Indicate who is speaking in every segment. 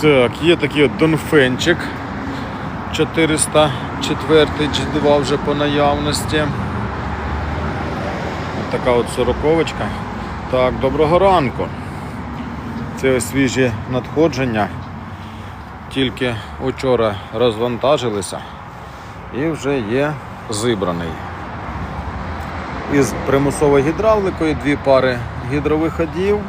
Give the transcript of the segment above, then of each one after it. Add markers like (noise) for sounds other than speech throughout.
Speaker 1: Так, є такий от Донфенчик 404 G2 вже по наявності. От така от сороковочка. Так, доброго ранку. Це свіжі надходження. Тільки вчора розвантажилися і вже є зібраний. Із примусовою гідравликою дві пари гідровиходів.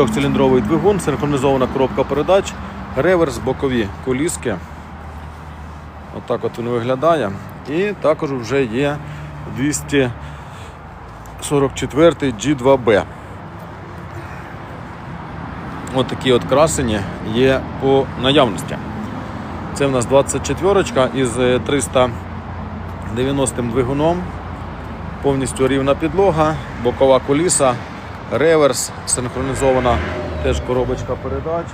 Speaker 1: Чотирьохциліндровий двигун, синхронізована коробка передач, реверс, бокові коліски. Отак от він виглядає. І також вже є 244 G2B. Ось такі от красені є по наявності. Це в нас 24 із е, 390 двигуном, повністю рівна підлога, бокова коліса, реверс, синхронізована теж коробочка передач.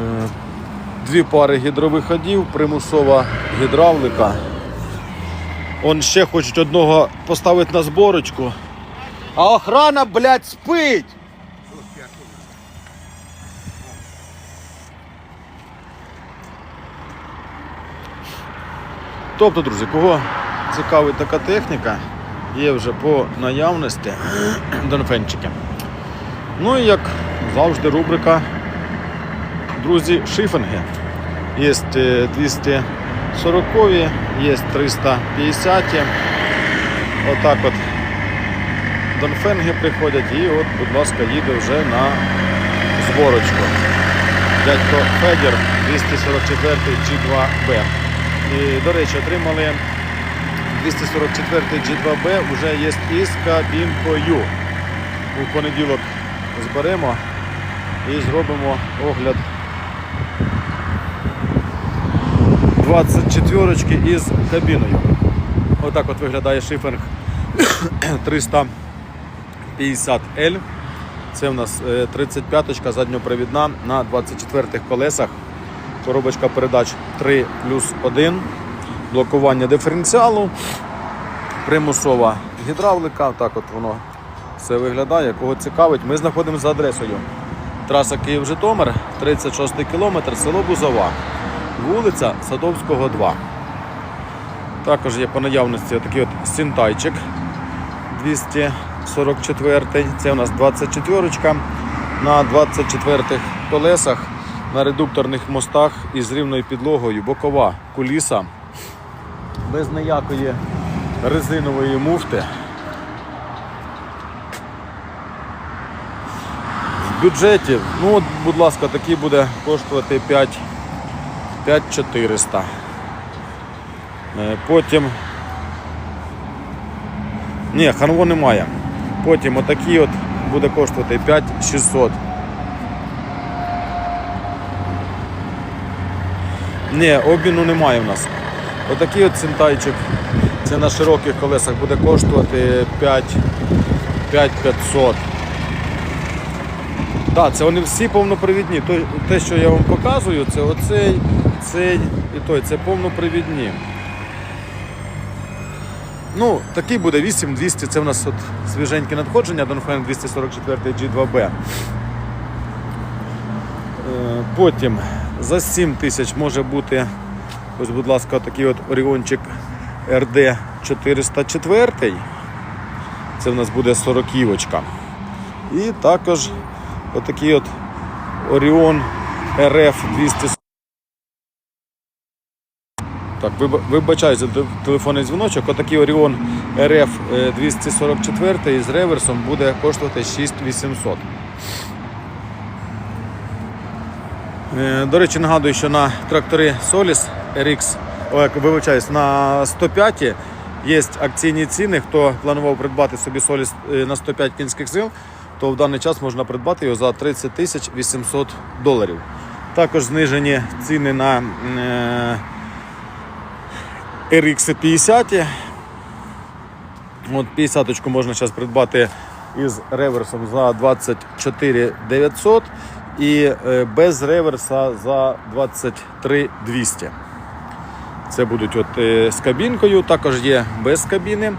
Speaker 1: Е, Дві пари гідровиходів, примусова гідравлика. Он ще хочуть одного поставити на зборочку. А охрана, блядь, спить! Тобто, друзі, кого цікавить така техніка, є вже по наявності (clears throat) донфенчики. Ну і як завжди, рубрика Друзі, шифинги. Є е, 240, є 350. Отак от донфенги приходять і от, будь ласка, їде вже на зборочку. Дядько Федір 244 G2B. І, до речі, отримали 244 G2B вже є із кабінкою. У понеділок зберемо і зробимо огляд 24 ки із кабіною. Отак от виглядає шиферг 350L. (coughs) Це в нас 35-ка задньопривідна на 24-х колесах. Коробочка передач 3 плюс 1, блокування диференціалу, примусова гідравлика. Так от воно все виглядає. Кого цікавить, ми знаходимося за адресою. Траса Київ-Житомир, 36 кілометр, село Бузова, вулиця Садовського, 2. Також є по наявності такий от Сінтайчик 244. Це у нас 24 на 24 колесах на редукторних мостах із рівною підлогою, бокова куліса, без ніякої резинової муфти. В бюджеті, ну от, будь ласка, такий буде коштувати 5 5400. Е, Потім. Ні, ханво немає. Потім отакий от буде коштувати 5600. Ні, обміну немає в нас. Отакий от центайчик. Це на широких колесах буде коштувати 5500. Так, це вони всі повнопривідні. Те, що я вам показую, це оцей, цей і той. Це повнопривідні. Ну, такий буде 8200, це в нас от свіженьке надходження, Донфен 244 G2B. Е, Потім за 7 тисяч може бути, ось, будь ласка, такий от Оріончик RD 404. Це в нас буде 40 І також отакий от Orion RF 200. Так, виба- вибачаюсь за те- телефонний дзвіночок. Отакий RF е, 244 з реверсом буде коштувати 6800. Е, До речі, нагадую, що на трактори Solis RX, о, як вибачаюсь, на 105 є акційні ціни. Хто планував придбати собі Solis е, на 105 кінських сил, то в даний час можна придбати його за 30 тисяч 800 доларів. Також знижені ціни на е, RX 50. От 50 можна зараз придбати із реверсом за 24 900 і е, без реверса за 23 200. Це будуть от е, з кабінкою, також є без кабіни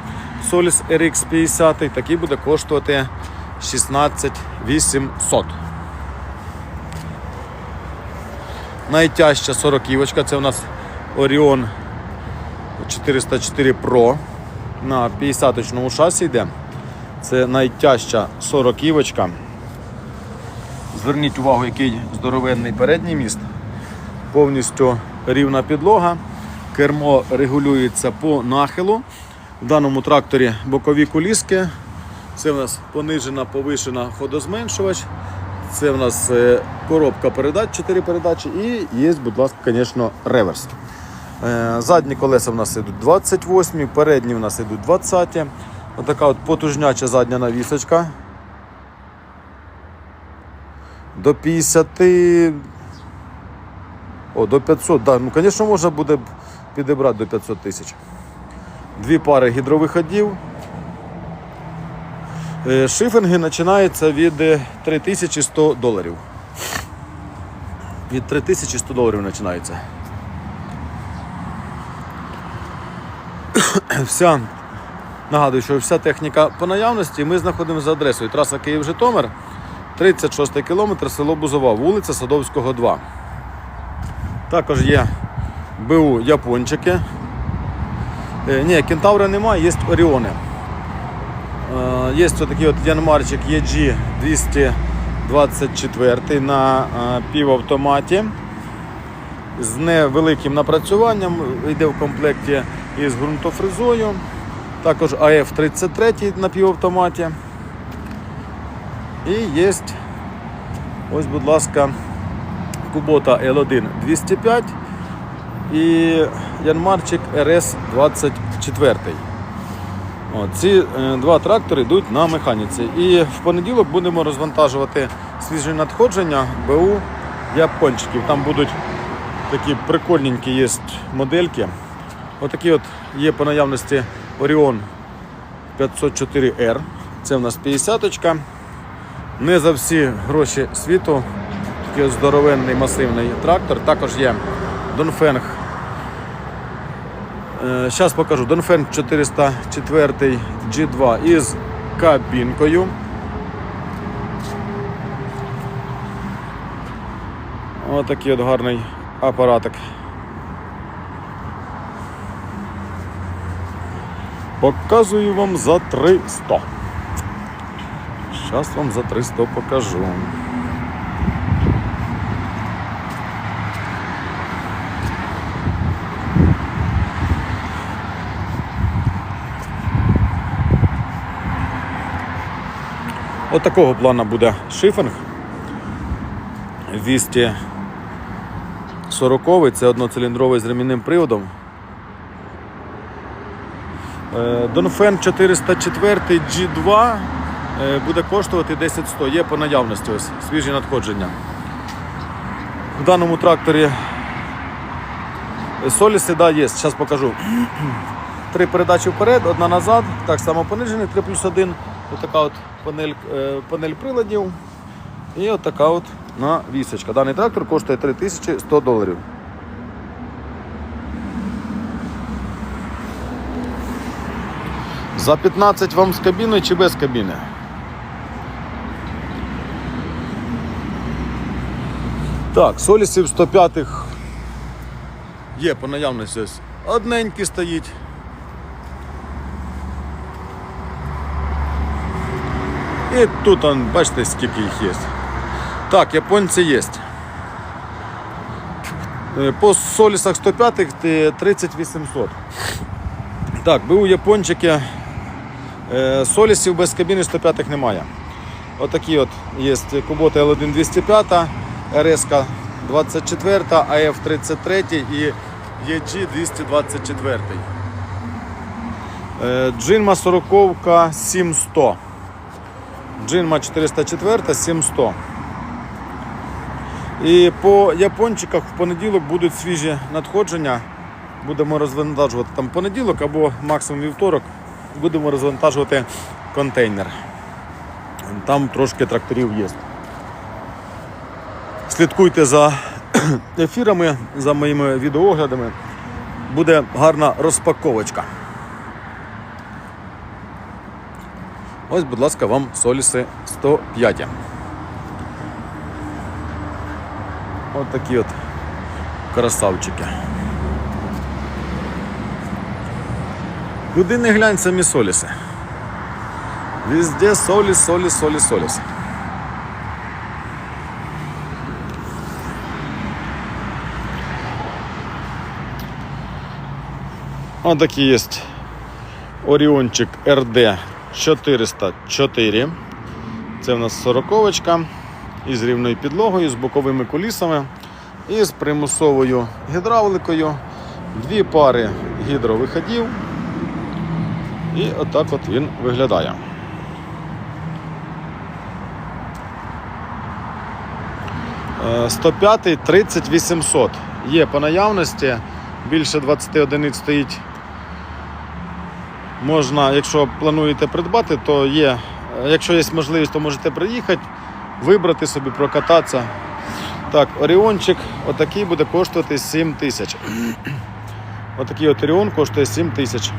Speaker 1: Solis RX 50, такий буде коштувати 16 800. Найтяжча 40 це у нас Orion 404 Pro на 50-точному шасі йде. Це найтяжча 40 Зверніть увагу, який здоровенний передній міст. Повністю рівна підлога. Кермо регулюється по нахилу. В даному тракторі бокові коліски. Це в нас понижена, повишена ходозменшувач. Це в нас е, коробка передач, 4 передачі і є, будь ласка, звісно, реверс. Е, Задні колеса в нас йдуть 28, передні в нас йдуть 20. Отака от потужняча задня навісочка. До 50. О, до 500, да. Ну, звісно, можна буде підібрати до 500 тисяч. Дві пари гідровиходів. Е, Шифинги починаються від е, 3100 доларів. Від 3100 доларів починаються. (coughs) Вся, нагадую, що вся техніка по наявності. Ми знаходимося за адресою траса Київ-Житомир, 36 кілометр, село Бузова, вулиця Садовського, 2. Також є БУ Япончики. Е, ні, кентавра немає, є Оріони. Е, Є такий от Янмарчик EG 224 на е, півавтоматі з невеликим напрацюванням, йде в комплекті із ґрунтофрезою. Також АФ-33 на півавтоматі. І є, ось, будь ласка, Кубота L1 205 і Янмарчик РС-24. О, ці е, два трактори йдуть на механіці. І в понеділок будемо розвантажувати свіжі надходження БУ япончиків. Там будуть такі прикольненькі є модельки. Отакі от є по наявності Orion 504R. Це в нас 50-очка. Не за всі гроші світу. Такий здоровенний масивний трактор. Також є Донфенг Зараз покажу. Донфен 404 G2 із кабінкою. Ось такий от гарний апаратик. Показую вам за 300. Зараз вам за 300 покажу. От такого плану буде шифинг. 240 це одноциліндровий з ремінним приводом. Е, Донфен 404 G2 е, буде коштувати 10100, є по наявності ось свіжі надходження. В даному тракторі соліси да, є, зараз покажу. (clears throat) Три передачі вперед, одна назад, так само понижений, 3 плюс 1. Отака от панель, е, панель приладів. І от така от навісочка. Даний трактор коштує 3100 доларів. За 15 вам з кабіною чи без кабіни? Так, солісів 105-х є по наявності ось. Одненький стоїть. І тут, он, бачите, скільки їх є. Так, японці є. Е, По солісах 105 х 3800. Так, БУ япончики. Е, Солісів без кабіни 105 х немає. Отакі от є Кубота L1 205, РС 24, АФ 33 і EG 224. Е, Джинма 40 700. Джинма 404 700. І по япончиках в понеділок будуть свіжі надходження. Будемо розвантажувати там понеділок або максимум вівторок. Будемо розвантажувати контейнер. Там трошки тракторів є. Слідкуйте за (clears throat) ефірами, за моїми відеооглядами. Буде гарна розпаковочка. Ось, будь ласка, вам соліси 105. Ось такі от красавчики. Куди не глянь самі соліси. Везде соліс, соліс, соліс, соліс. Ось такий є Оріончик РД 404. Це в нас сороковочка із рівною підлогою, з боковими кулісами і з примусовою гідравликою. Дві пари гідровиходів. І отак от він виглядає. Е, 105 30800 є по наявності. Більше 20 одиниць стоїть. Можна, якщо плануєте придбати, то є. Якщо є можливість, то можете приїхати, вибрати собі, прокататися. Так, Оріончик отакий буде коштувати 7 тисяч. Отакий от Оріон коштує 7 тисяч.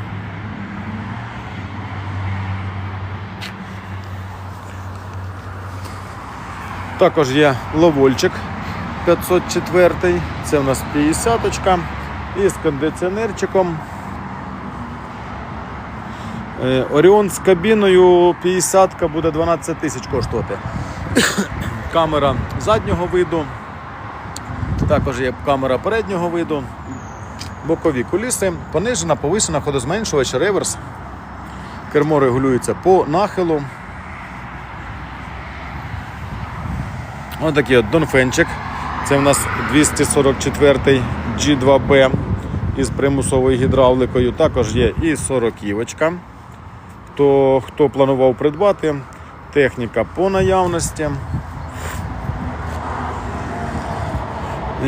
Speaker 1: Також є ловольчик 504. Це у нас 50 із кондиціонерчиком. Е, Оріон з кабіною 50 буде 12 тисяч коштувати. Камера заднього виду. Також є камера переднього виду. Бокові куліси, понижена, повишена, ходозменшувач, реверс. Кермо регулюється по нахилу. Ось такий от донфенчик. Це в нас 244 G2B із примусовою гідравликою. Також є і 40 Хто, хто планував придбати, техніка по наявності.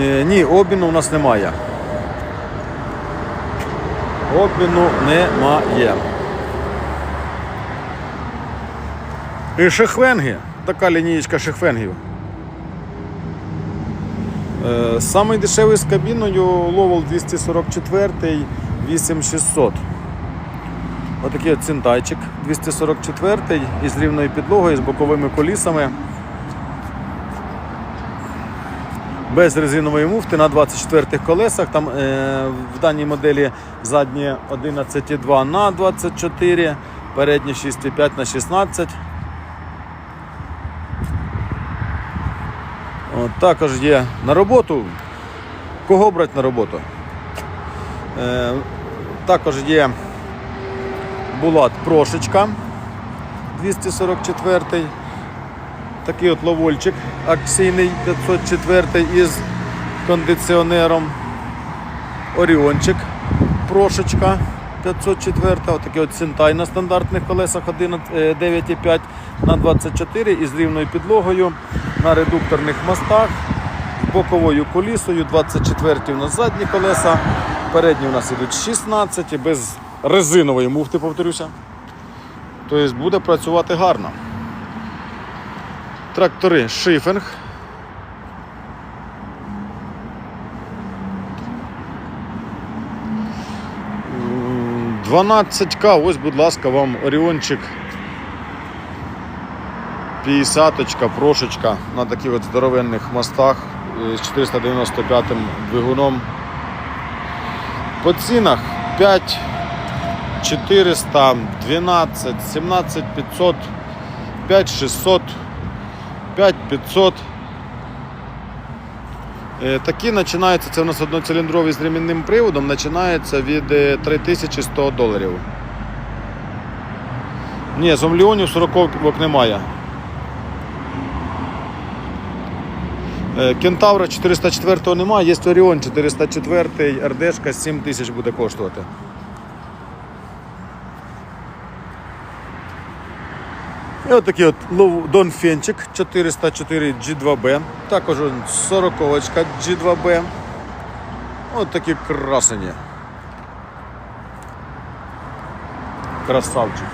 Speaker 1: Е, ні, обміну у нас немає. Обміну немає. І шехвенги. Така лінієчка шехвенгів. Е, Самий дешевий з кабіною Ловол 244 8600. Отакий от цинтайчик 244 із рівною підлогою, з боковими колісами. Без резинової муфти на 24 колесах. Там е, в даній моделі задні 11,2 на 24, передні 6,5 на 16. От, також є на роботу. Кого брати на роботу? Е, також є Булат Прошечка 244. Такий от ловольчик акційний 504 із кондиціонером. Оріончик Прошечка 504. Отакий от Синтай на стандартних колесах 11, е, 9,5 на 24 із рівною підлогою на редукторних мостах боковою колісою, 24 у нас задні колеса, передні у нас ідуть 16 без резинової муфти, повторюся. Тобто буде працювати гарно. Трактори шифінг. 12К, ось, будь ласка, вам Оріончик 50 прошечка на таких от здоровенних мостах з 495 двигуном. По цінах 5 400, 12, 17 500, 5 600, 5 500. Е, Такі починаються, це у нас одноциліндрові з ремінним приводом, починається від е, 3100 доларів. Ні, зомліонів 40 немає. Е, Кентавра 404 немає, є Оріон 404, РДшка 7 тисяч буде коштувати. І от такий от Дон Фенчик 404 G2B, також 40 G2B. От такі красені. Красавчики.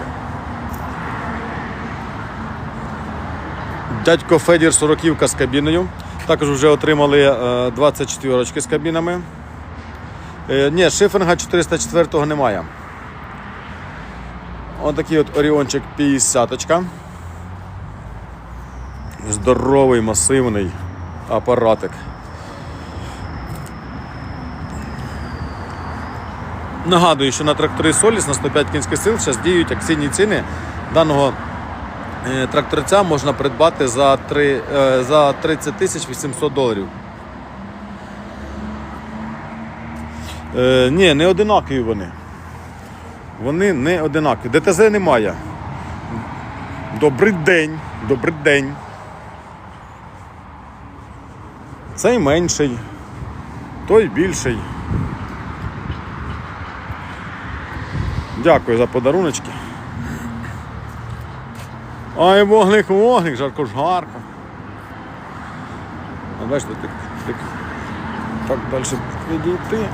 Speaker 1: Дядько Федір 40 з кабіною. Також вже отримали е, 24 з кабінами. Е, Ні, шифінга 404 немає. Отакий от Оріончик 50. Здоровий, масивний апаратик. Нагадую, що на трактори Соліс на 105 кінських сил зараз діють акційні ціни даного е, тракторця можна придбати за, 3, е, за 30 тисяч 800 доларів. Е, ні, не одинакові вони. Вони не одинакові. ДТЗ немає. Добрий день, добрий день. Цей менший, той більший. Дякую за подаруночки. Ай, вогник, вогник, жарко ж гарко. А бачите, так, так, так далі відійти.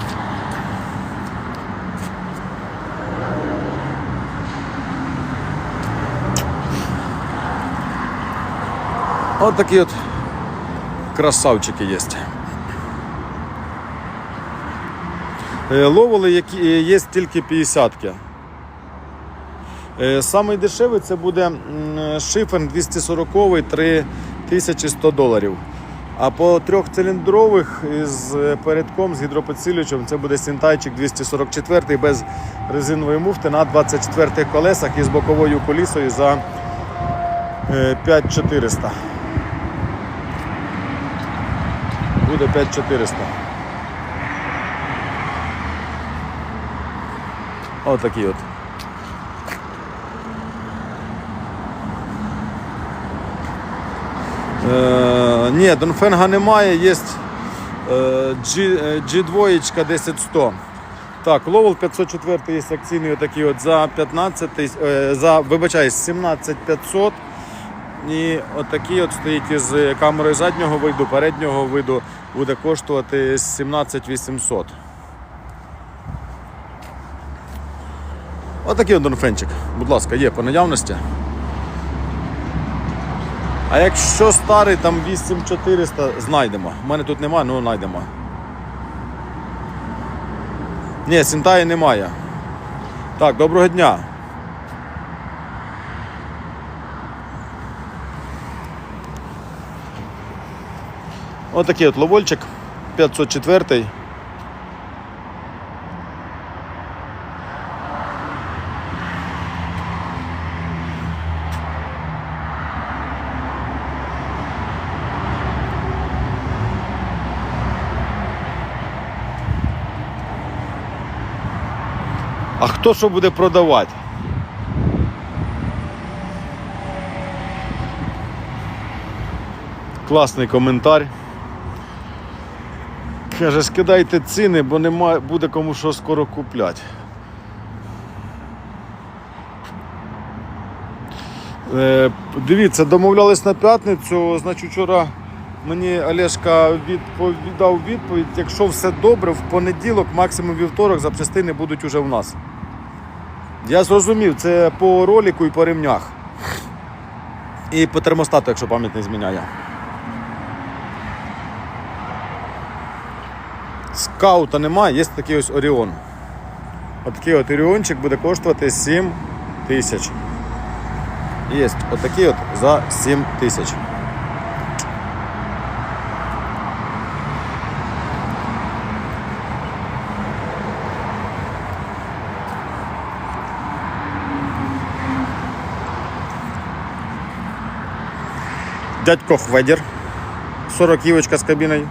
Speaker 1: От такі от красавчики є. Е, Ловили, які е, є тільки 50-ки. Е, Самий дешевий це буде м, шифен 240 3100 доларів. А по трьохциліндрових з передком з гідропідсилювачем це буде сінтайчик 244 без резинової муфти на 24 колесах і з боковою колісою за е, 5400. Буде 5400. Отакий от. Е, ні, Донфенга немає, є е, G, е, G2 10100. Так, Ловел 504 є акційний отакий от за 15 е, за, вибачаюсь, 17500. І отакий от стоїть із камерою заднього виду, переднього виду буде коштувати 17800. Отакий от Донфенчик, будь ласка, є по наявності. А якщо старий, там 8400 знайдемо. У мене тут немає, ну знайдемо. Ні, Сінтаї немає. Так, доброго дня. Отакий от ловольчик 504. А хто що буде продавати? Класний коментар. Каже, скидайте ціни, бо нема, буде кому що скоро купляти. Е, дивіться, домовлялись на п'ятницю, значить вчора мені Олешка відповідав відповідь, якщо все добре, в понеділок, максимум вівторок, запчастини будуть уже в нас. Я зрозумів, це по ролику і по ремнях. І по термостату, якщо пам'ять не зміняє. Скаута немає, є такий ось Оріон. Отакий от Оріончик буде коштувати 7 тисяч. Є отакий от за 7 тисяч. Дядько Хведір. 40 з кабіною.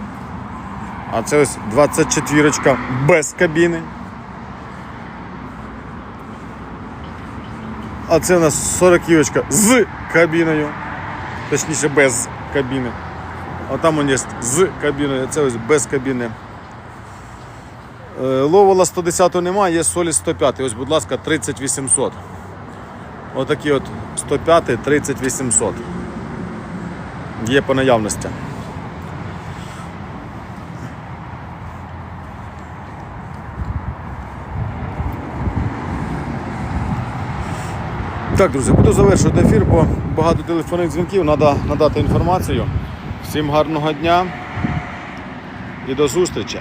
Speaker 1: А це ось 24 без кабіни. А це у нас 40 з кабіною. Точніше без кабіни. А там он є з кабіною, це ось без кабіни. Е, Ловола 110 немає, є солі 105. Ось, будь ласка, 3800. Отакі от 105 3800. Є по наявності. Так, друзі, буду завершувати ефір, бо багато телефонних дзвінків, треба надати інформацію. Всім гарного дня і до зустрічі!